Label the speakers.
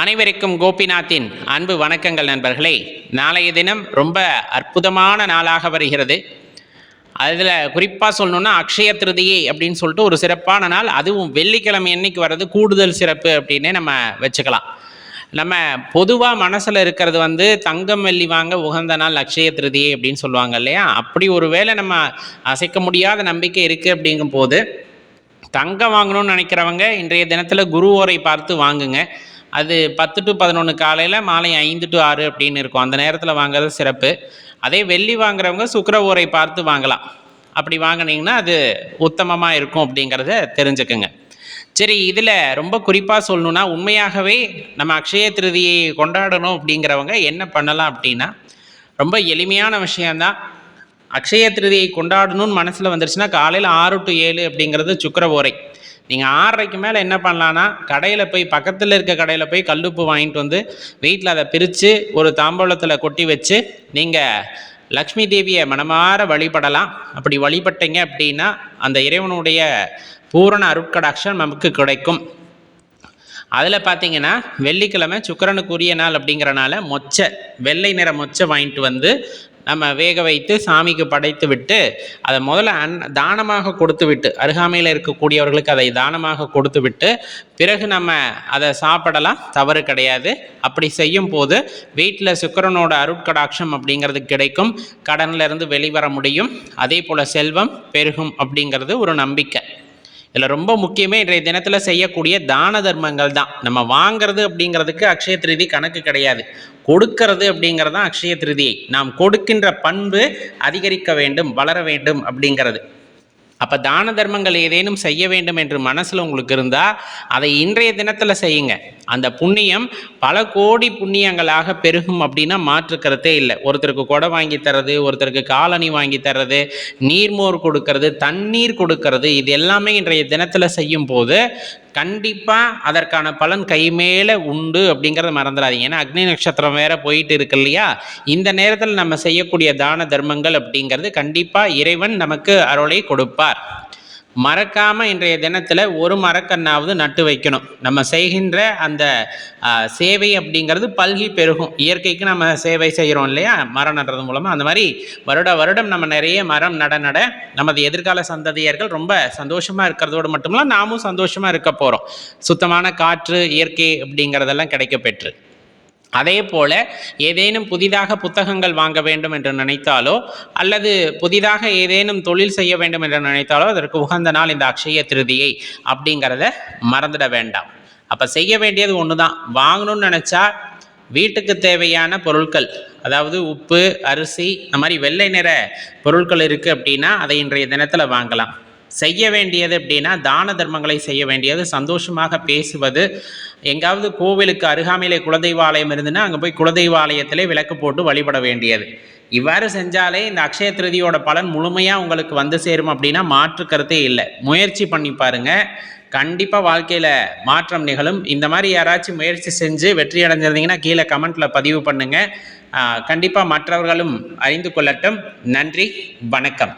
Speaker 1: அனைவருக்கும் கோபிநாத்தின் அன்பு வணக்கங்கள் நண்பர்களே. நாளைய தினம் ரொம்ப அற்புதமான நாளாக வருகிறது. அதில் குறிப்பாக சொல்லணுன்னா அக்ஷய திருதியை அப்படின்னு சொல்லிட்டு ஒரு சிறப்பான நாள். அதுவும் வெள்ளிக்கிழமை என்னைக்கு வர்றது கூடுதல் சிறப்பு அப்படின்னே நம்ம வச்சுக்கலாம். நம்ம பொதுவாக மனசில் இருக்கிறது வந்து தங்கம் வெள்ளி வாங்க உகந்த நாள் அக்ஷய திருதியை அப்படின்னு சொல்லுவாங்க இல்லையா? அப்படி ஒரு வேளை நம்ம அசைக்க முடியாத நம்பிக்கை இருக்குது அப்படிங்கும் போது தங்கம் வாங்கணும்னு நினைக்கிறவங்க இன்றைய தினத்தில் குருவோரை பார்த்து வாங்குங்க. அது பத்து டு பதினொன்று காலையில் மாலை ஐந்து டு ஆறு அப்படின்னு இருக்கும். அந்த நேரத்தில் வாங்குறது சிறப்பு. அதே வெள்ளி வாங்குறவங்க சுக்கர ஊரை பார்த்து வாங்கலாம். அப்படி வாங்குனீங்கன்னா அது உத்தமமாக இருக்கும் அப்படிங்கிறத தெரிஞ்சுக்குங்க. சரி இதில் ரொம்ப குறிப்பாக சொல்லணுன்னா உண்மையாகவே நம்ம அக்ஷய திருதியை கொண்டாடணும் அப்படிங்கிறவங்க என்ன பண்ணலாம் அப்படின்னா ரொம்ப எளிமையான விஷயந்தான் அக்ஷய திருதியை கொண்டாடணும்னு மனசில் வந்துருச்சுன்னா காலையில் ஆறு டு ஏழு அப்படிங்கிறது சுக்கர ஓரை. நீங்கள் ஆறரைக்கு மேலே என்ன பண்ணலான்னா கடையில் போய் பக்கத்தில் இருக்க கடையில் போய் கல்லுப்பு வாங்கிட்டு வந்து வீட்டில் அதை பிரித்து ஒரு தாம்பூலத்தில் கொட்டி வச்சு நீங்கள் லக்ஷ்மி தேவியை மனமாற வழிபடலாம். அப்படி வழிபட்டீங்க அப்படின்னா அந்த இறைவனுடைய பூரண அருட்கடாட்சம் நமக்கு கிடைக்கும். அதில் பார்த்தீங்கன்னா வெள்ளிக்கிழமை சுக்கிரனுக்குரிய நாள் அப்படிங்கிறனால மொச்சை வெள்ளை நிற மொச்சை வாங்கிட்டு வந்து நம்ம வேக வைத்து சாமிக்கு படைத்து விட்டு அதை முதல்ல அன் தானமாக கொடுத்து விட்டு அருகாமையில் இருக்கக்கூடியவர்களுக்கு அதை தானமாக கொடுத்து விட்டு பிறகு நம்ம அதை சாப்பிடலாம் தவறு கிடையாது. அப்படி செய்யும் போது வீட்டில் சுக்கிரனோட அருட்கடாட்சம் அப்படிங்கிறது கிடைக்கும் கடன்லேருந்து வெளிவர முடியும். அதே போல் செல்வம் பெருகும் அப்படிங்கிறது ஒரு நம்பிக்கை. இதில் ரொம்ப முக்கியமே இன்றைய தினத்தில் செய்யக்கூடிய தான தர்மங்கள் தான். நம்ம வாங்கிறது அப்படிங்கிறதுக்கு அக்ஷய திருதி கணக்கு கிடையாது. கொடுக்கிறது அப்படிங்கிறது தான் அக்ஷய திருதியை நாம் கொடுக்கின்ற பண்பு அதிகரிக்க வேண்டும் வளர வேண்டும் அப்படிங்கிறது. அப்போ தான தர்மங்கள் ஏதேனும் செய்ய வேண்டும் என்று மனசில் உங்களுக்கு இருந்தால் அதை இன்றைய தினத்தில் செய்யுங்க. அந்த புண்ணியம் பல கோடி புண்ணியங்களாக பெருகும் அப்படின்னா மாற்று கருத்தே இல்லை. ஒருத்தருக்கு கொடை வாங்கி தர்றது ஒருத்தருக்கு காலணி வாங்கி தர்றது நீர்மோர் கொடுக்கறது தண்ணீர் கொடுக்கறது இது எல்லாமே இன்றைய தினத்தில் செய்யும் போது கண்டிப்பாக அதற்கான பலன் கை மேலே உண்டு அப்படிங்கிறத மறந்துடாதீங்க. ஏன்னா அக்னி நட்சத்திரம் வேற போயிட்டு இருக்கு இல்லையா? இந்த நேரத்தில் நம்ம செய்யக்கூடிய தான தர்மங்கள் அப்படிங்கிறது கண்டிப்பாக இறைவன் நமக்கு அருளை கொடுப்பார் மறக்காமல் இன்றைய தினத்தில் ஒரு மரக்கண்ணாவது நட்டு வைக்கணும். நம்ம செய்கின்ற அந்த சேவை அப்படிங்கிறது பல்கி பெருகும். இயற்கைக்கு நம்ம சேவை செய்கிறோம் இல்லையா? மரம் நடுறது மூலமாக அந்த மாதிரி வருட வருடம் நம்ம நிறைய மரம் நட நட நமது எதிர்கால சந்ததியர்கள் ரொம்ப சந்தோஷமாக இருக்கிறதோடு மட்டுமில்ல நாமும் சந்தோஷமாக இருக்க போகிறோம் சுத்தமான காற்று இயற்கை அப்படிங்கிறதெல்லாம் கிடைக்க பெற்று அதே போல ஏதேனும் புதிதாக புத்தகங்கள் வாங்க வேண்டும் என்று நினைத்தாலோ அல்லது புதிதாக ஏதேனும் தொழில் செய்ய வேண்டும் என்று நினைத்தாலோ அதற்கு உகந்த நாள் இந்த அக்ஷய திருதியை அப்படிங்கிறத மறந்துட வேண்டாம். அப்போ செய்ய வேண்டியது ஒன்று தான் வாங்கணும்னு நினச்சா வீட்டுக்கு தேவையான பொருட்கள் அதாவது உப்பு அரிசி இந்த மாதிரி வெள்ளை நிற பொருட்கள் இருக்குது அப்படின்னா அதை இன்றைய தினத்தில் வாங்கலாம். செய்ய வேண்டியது அப்படின்னா தான தர்மங்களை செய்ய வேண்டியது சந்தோஷமாக பேசுவது. எங்காவது கோவிலுக்கு அருகாமையிலே குலதெய்வ ஆலயம் இருந்துன்னா அங்கே போய் குலதெய்வ ஆலயத்திலே விளக்கு போட்டு வழிபட வேண்டியது. இவ்வாறு செஞ்சாலே இந்த அக்ஷய திருதியோட பலன் முழுமையாக உங்களுக்கு வந்து சேரும் அப்படின்னா மாற்று கருத்தே இல்லை. முயற்சி பண்ணி பாருங்க. கண்டிப்பாக வாழ்க்கையில் மாற்றம் நிகழும். இந்த மாதிரி யாராச்சும் முயற்சி செஞ்சு வெற்றி அடைஞ்சிருந்தீங்கன்னா கீழே கமெண்ட்டில் பதிவு பண்ணுங்கள் கண்டிப்பாக மற்றவர்களும் அறிந்து கொள்ளட்டும். நன்றி வணக்கம்.